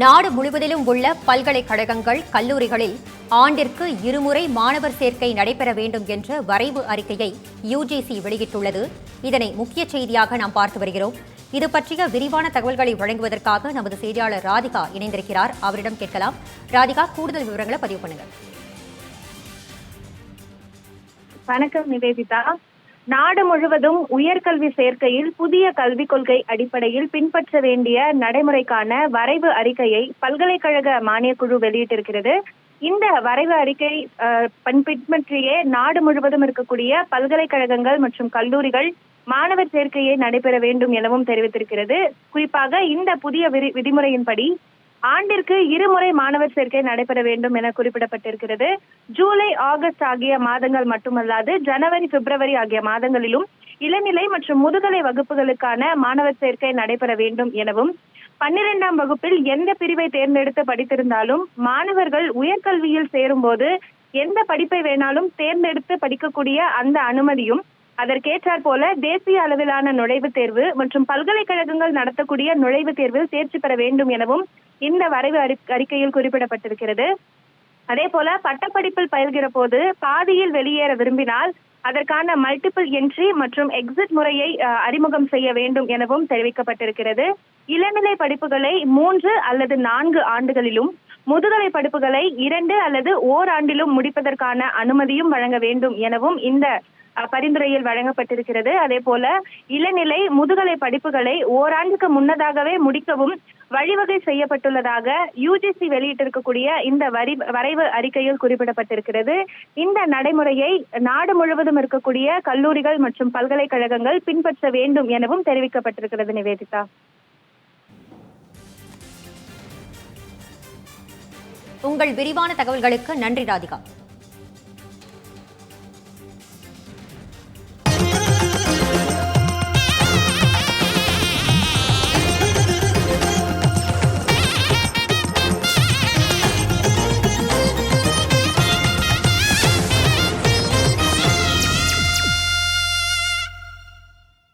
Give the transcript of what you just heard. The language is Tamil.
நாடு முழுவதிலும் உள்ள பல்கலைக்கழகங்கள் கல்லூரிகளில் ஆண்டிற்கு இருமுறை மாணவர் சேர்க்கை நடைபெற வேண்டும் என்ற வரைவு அறிக்கையை யுஜிசி வெளியிட்டுள்ளது. இதனை முக்கிய செய்தியாக நாம் பார்த்து வருகிறோம். இது பற்றிய விரிவான தகவல்களை வழங்குவதற்காக நமது செய்தியாளர் ராதிகா இணைந்திருக்கிறார். அவரிடம் கேட்கலாம். ராதிகா கூடுதல் விவரங்களை பதிவு பண்ணுங்கள். வணக்கம் நிவேதிதா. நாடு முழுவதும் உயர்கல்வி சேர்க்கையில் புதிய கல்விக் கொள்கை அடிப்படையில் பின்பற்ற வேண்டிய நடைமுறைக்கான வரைவு அறிக்கையை பல்கலைக்கழக மானியக்குழு வெளியிட்டிருக்கிறது. இந்த வரைவு அறிக்கை பின்பற்றியே நாடு முழுவதும் இருக்கக்கூடிய பல்கலைக்கழகங்கள் மற்றும் கல்லூரிகள் மாணவர் சேர்க்கையை நடைபெற வேண்டும் எனவும் தெரிவித்திருக்கிறது. குறிப்பாக இந்த புதிய விதி- விதிமுறையின்படி ஆண்டிற்கு இருமுறை மாணவர் சேர்க்கை நடைபெற வேண்டும் என குறிப்பிடப்பட்டிருக்கிறது. ஜூலை ஆகஸ்ட் ஆகிய மாதங்கள் மட்டுமல்லாது ஜனவரி பிப்ரவரி ஆகிய மாதங்களிலும் இளநிலை மற்றும் முதுகலை வகுப்புகளுக்கான மாணவர் சேர்க்கை நடைபெற வேண்டும் எனவும் பன்னிரெண்டாம் வகுப்பில் எந்த பிரிவை தேர்ந்தெடுத்து படித்திருந்தாலும் மாணவர்கள் உயர்கல்வியில் சேரும்போது எந்த படிப்பை வேணாலும் தேர்ந்தெடுத்து படிக்கக்கூடிய அந்த அனுமதியும் அதற்கேற்றார் போல தேசிய அளவிலான நுழைவுத் தேர்வு மற்றும் பல்கலைக்கழகங்கள் நடத்தக்கூடிய நுழைவுத் தேர்வில் தேர்ச்சி பெற வேண்டும் எனவும் இந்த வரைவு அறி- அறிக்கையில் குறிப்பிடப்பட்டிருக்கிறது. அதே போல பட்டப்படிப்பில் பயில்கிற போது பாதியில் வெளியேற விரும்பினால் அதற்கான மல்டிபிள் என்ட்ரி மற்றும் எக்ஸிட் முறையை அஹ், அறிமுகம் செய்ய வேண்டும் எனவும் தெரிவிக்கப்பட்டிருக்கிறது. இளநிலை படிப்புகளை மூன்று அல்லது நான்கு ஆண்டுகளிலும் முதுகலை படிப்புகளை இரண்டு அல்லது ஓராண்டிலும் முடிப்பதற்கான அனுமதியும் வழங்க வேண்டும் எனவும் இந்த பரிந்துரையில் வழங்கப்பட்டிருக்கிறது. அதே போல இளநிலை முதுகலை படிப்புகளை ஓராண்டுக்கு முன்னதாகவே முடிக்கவும் வழிவகை செய்யப்பட்டுள்ளதாக யுஜிசி வெளியிட்டிருக்கக்கூடிய இந்த வரி வரைவு அறிக்கையில் குறிப்பிடப்பட்டிருக்கிறது. இந்த நடைமுறையை நாடு முழுவதும் இருக்கக்கூடிய கல்லூரிகள் மற்றும் பல்கலைக்கழகங்கள் பின்பற்ற வேண்டும் எனவும் தெரிவிக்கப்பட்டிருக்கிறது நிவேதிதா. உங்கள் விரிவான தகவல்களுக்கு நன்றி ராதிகா.